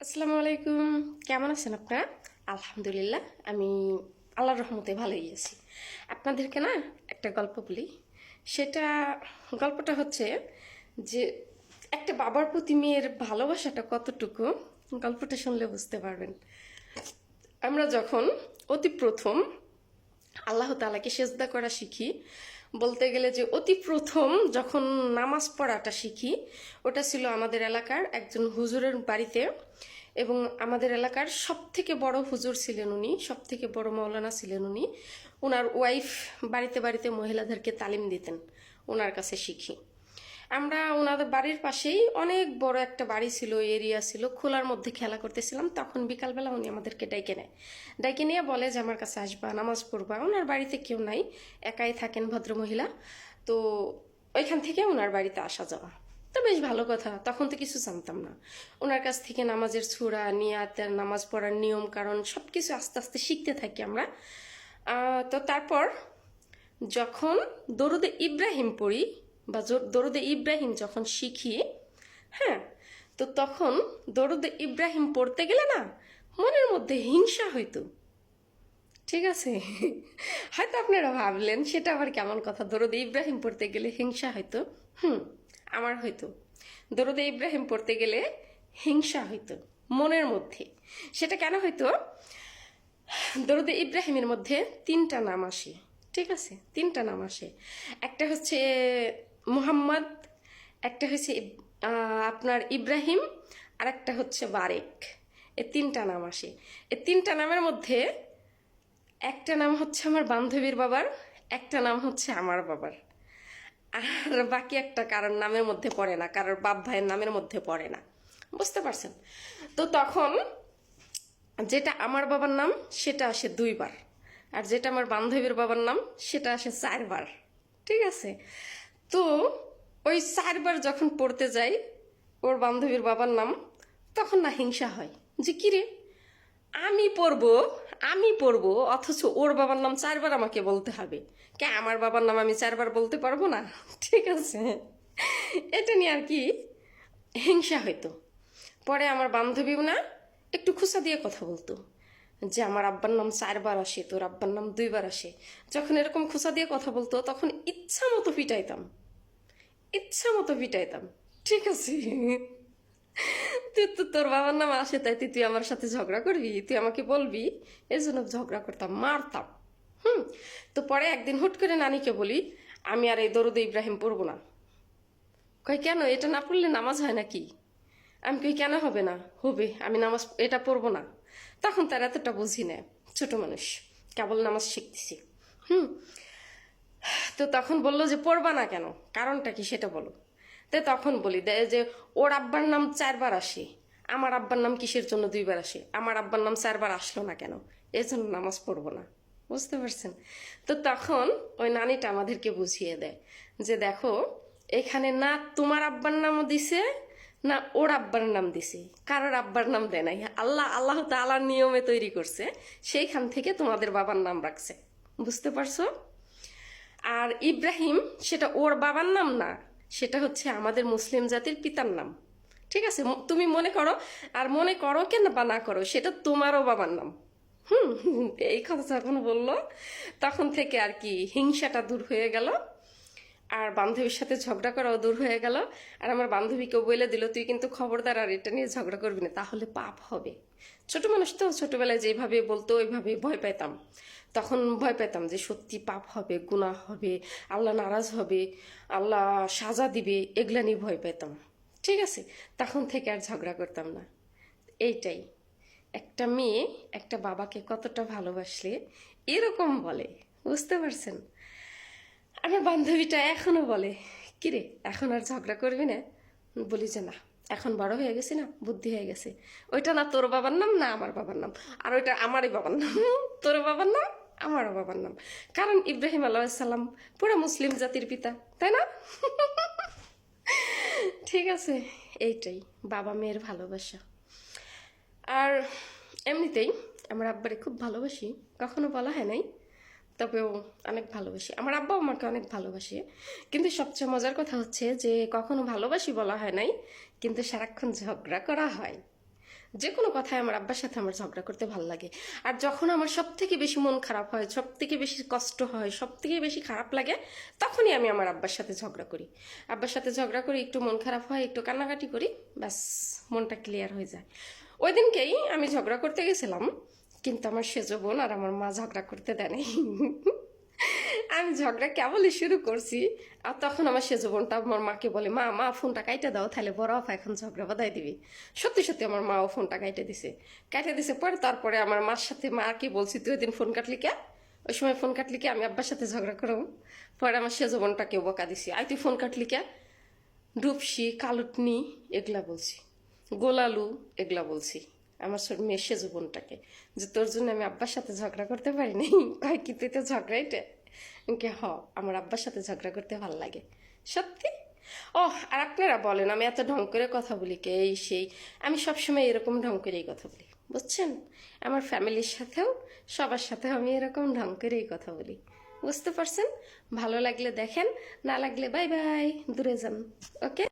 আসসালামু আলাইকুম। কেমন আছেন আপনারা? আলহামদুলিল্লাহ, আমি আল্লাহর রহমতে ভালোই আছি। আপনাদেরকে না একটা গল্প বলি। সেটা, গল্পটা হচ্ছে যে একটা বাবার প্রতি মেয়ের ভালোবাসাটা কতটুকু, গল্পটা শুনলে বুঝতে পারবেন। আমরা যখন অতি প্রথম আল্লাহ তালাকে সেজদা করা শিখি। বলতে গেলে যে অতি প্রথম যখন নামাজ পড়াটা শিখি, ওটা ছিল আমাদের এলাকার একজন হুজুরের বাড়িতে এবং আমাদের এলাকার সব থেকে বড় হুজুর ছিলেন উনি সব থেকে বড় মৌলানা ছিলেন উনি। ওনার ওয়াইফ বাড়িতে বাড়িতে মহিলাদেরকে তালিম দিতেন ওনার কাছে শিখি। আমরা ওনাদের বাড়ির পাশেই অনেক বড় একটা বাড়ি ছিল, এরিয়া ছিল, খোলার মধ্যে খেলা করতেছিলাম। তখন বিকালবেলা উনি আমাদেরকে ডাইকে নেয়। ডাইকে নিয়ে বলে যে, আমার কাছে আসবা, নামাজ পড়বা। ওনার বাড়িতে কেউ নাই, একাই থাকেন ভদ্রমহিলা। তো ওইখান থেকে ওনার বাড়িতে আসা যাওয়া। তো বেশ ভালো কথা, তখন তো কিছু জানতাম না। ওনার কাছ থেকে নামাজের ছুরা নিয়াতের, নামাজ পড়ার নিয়ম, কারণ সব কিছু আস্তে আস্তে শিখতে থাকি আমরা। তো তারপর যখন দরুদে ইব্রাহিম পড়ি বা দরুদে ইব্রাহিম যখন শিখি হ্যাঁ তো তখন দরুদে ইব্রাহিম পড়তে গেলে না মনের মধ্যে হিংসা হইতো। ঠিক আছে? হয়তো আপনারা ভাবলেন, সেটা আবার কেমন কথা? দরুদে ইব্রাহিম পড়তে গেলে হিংসা হয়তো হুম, আমার হয়তো দরুদে ইব্রাহিম পড়তে গেলে হিংসা হইতো, মনের মধ্যে। সেটা কেন হয়তো দরুদে ইব্রাহিমের মধ্যে তিনটা নাম আসে। ঠিক আছে? তিনটা নাম আসে। একটা হচ্ছে মুহাম্মদ একটা আহ, আপনার ইব্রাহিম আর একটা হচ্ছে বারেক। এ তিনটা নাম আসে। এ তিনটা নামের মধ্যে একটা নাম হচ্ছে আমার বান্ধবীর বাবার একটা নাম হচ্ছে আমার বাবার। আর বাকি একটা কারোর নামের মধ্যে পড়ে না কারোর বাপ ভাইয়ের নামের মধ্যে পড়ে না। বুঝতে পারছেন? তো তখন যেটা আমার বাবার নাম সেটা আসে দুইবার। আর যেটা আমার বান্ধবীর বাবার নাম সেটা আসে চারবার। ঠিক আছে? তো ওই চারবার যখন পড়তে যাই, ওর বান্ধবীর বাবার নাম, তখন না হিংসা হয়। যে কিরে আমি পড়ব আমি পড়ব, অথচ ওর বাবার নাম চারবার আমাকে বলতে হবে। কে, আমার বাবার নাম আমি চারবার বলতে পারব না? ঠিক আছে। এটা নিয়ে আর কি হিংসা হইতো। পরে আমার বান্ধবীও না একটু খুসা দিয়ে কথা বলতো। যে আমার আব্বার নাম চারবার আসে, তোর আব্বার নাম দুইবার আসে। যখন এরকম খুসা দিয়ে কথা বলতো, তখন ইচ্ছা মতো পিটাইতাম। ইচ্ছা মতো পিটাইতাম ঠিক আছে। তুই তো তোর বাবার নাম আসে, তাই তুই আমার সাথে ঝগড়া করবি, তুই আমাকে বলবি এই জন্য ঝগড়া করতাম, মারতাম। হুম? তো পরে একদিন হুট করে নানিকে বলি, আমি আর এই দরুদ ইব্রাহিম পড়ব না। কয়, কেন? এটা না পড়লে নামাজ হয় নাকি? আমি কই, কেন হবে না? হবে, আমি নামাজ, এটা পড়ব না। তখন তার এতটা বুঝি না, ছোট মানুষ। কেবল নামাজ শিখতেছি। হুম? তো তখন বলল যে, পড়বা না কেন? কারণটা কি সেটা বলো। তো তখন বলি যে, ওর আব্বার নাম চারবার আসে। আমার আব্বার নাম কিসের জন্য দুইবার আসে? আমার আব্বার নাম চারবার আসলো না কেন? এই জন্য নামাজ পড়ব না। বুঝতে পারছেন? তো তখন ওই নানিটা আমাদেরকে বুঝিয়ে দেয় যে, দেখো, এখানে না তোমার আব্বার নামও দিছে, না ওর আব্বার নাম দিছে। কারোর আব্বার নাম দেয় নাই। আল্লাহ আল্লাহ তালার নিয়মে তৈরি করছে। সেইখান থেকে তোমাদের বাবার নাম রাখছে। বুঝতে পারছ? আর ইব্রাহিম সেটা ওর বাবার নাম না, সেটা হচ্ছে আমাদের মুসলিম জাতির পিতার নাম। ঠিক আছে? তুমি মনে করো, আর মনে করো কেন বা না করো, সেটা তোমারও বাবার নাম। হুম, এই কথা যখন বলল, তখন থেকে আর কি হিংসাটা দূর হয়ে গেল। আর বান্ধবীর সাথে ঝগড়া করাও দূর হয়ে গেল। আর আমার বান্ধবীকেও বলে দিল, তুই কিন্তু খবরদার আর এটা নিয়ে ঝগড়া করবি না, তাহলে পাপ হবে। ছোট মানুষ তো, ছোটবেলায় যেভাবে বলতো ওইভাবে ভয় পেতাম তখন ভয় পেতাম যে, সত্যি পাপ হবে, গুনাহ হবে, আল্লাহ নারাজ হবে, আল্লাহ সাজা দিবে, এগুলা নিয়ে ভয় পেতাম ঠিক আছে, তখন থেকে আর ঝগড়া করতাম না। এইটাই। একটা মেয়ে একটা বাবাকে কতটা ভালোবাসলে, এরকম বলে, বুঝতে পারছেন? আমার বান্ধবীটা এখনও বলে, কিরে, এখন আর ঝগড়া করবি না? বলি যে, না, এখন বড় হয়ে গেছি না, বুদ্ধি হয়ে গেছে। ওইটা না তোর বাবার নাম, না আমার বাবার নাম, আর ওইটা আমারই বাবার নাম। তোর বাবার নাম, আমারও বাবার নাম। কারণ ইব্রাহিম আল্লাহাল্লাম পুরো মুসলিম জাতির পিতা, তাই না? ঠিক আছে, এইটাই, বাবা মেয়ের ভালোবাসা। আর এমনিতেই আমার আব্বারে খুব ভালোবাসি, কখনো বলা হয় নাই তবেও অনেক ভালোবাসি। আমার আব্বা আমাকে অনেক ভালোবাসে। কিন্তু সবচেয়ে মজার কথা হচ্ছে যে, কখনো ভালোবাসি বলা হয় নাই, কিন্তু সারাক্ষণ ঝগড়া করা হয়। যে কোনো কথায় আমার আব্বার সাথে আমার ঝগড়া করতে ভালো লাগে। আর যখন আমার সব থেকে বেশি মন খারাপ হয় সব থেকে বেশি কষ্ট হয় সব থেকে বেশি খারাপ লাগে, তখনই আমি আমার আব্বার সাথে ঝগড়া করি। আব্বার সাথে ঝগড়া করি, একটু মন খারাপ হয়, একটু কান্নাকাটি করি, ব্যাস, মনটা ক্লিয়ার হয়ে যায়। ওই দিনকেই আমি ঝগড়া করতে গেছিলাম। কিন্তু আমার সেজো বোন আর আমার মা ঝগড়া করতে দেয়নি আমি ঝগড়া কেবলই শুরু করছি আর তখন আমার সেজো বোনটা আমার মাকে বলে, মা মা, ফোনটা কাইটে দাও, তাহলে বড় আপা এখন ঝগড়া বাদাই দিবি। সত্যি সত্যি আমার মাও ফোনটা কাইটে দিছে। কাইটে দিছে পরে তারপরে আমার মার সাথে মাকে বলছি, তুই দিন ফোন কাটলি কে? ওই সময় ফোন কাটলি কে? আমি আব্বার সাথে ঝগড়া করো পরে আমার সেজো বোনটাকে বকা দিছি। আই, তুই ফোন কাটলি কে? ডুবসি, কালুটনি, এগুলা বলছি। গোলালু, এগুলা বলছি। আমার ছোট মেয়ে সেজু বোনটাকে যে তোর জন্য আমি আব্বার সাথে ঝগড়া করতে পারি নাই কয় কি তুই তো ঝগড়াইটে কে হ, আমার আব্বার সাথে ঝগড়া করতে ভালো লাগে। সত্যি? ও আর আপনারা বলেন, আমি এত ঢং করে কথা বলি কে? এই, সেই। আমি সবসময় এরকম ঢং করেই কথা বলি, বুঝছেন? আমার ফ্যামিলির সাথেও, সবার সাথেও আমি এরকম ঢং করেই কথা বলি। বুঝতে পারছেন? ভালো লাগলে দেখেন, না লাগলে বাই বাই, দূরে যান, ওকে?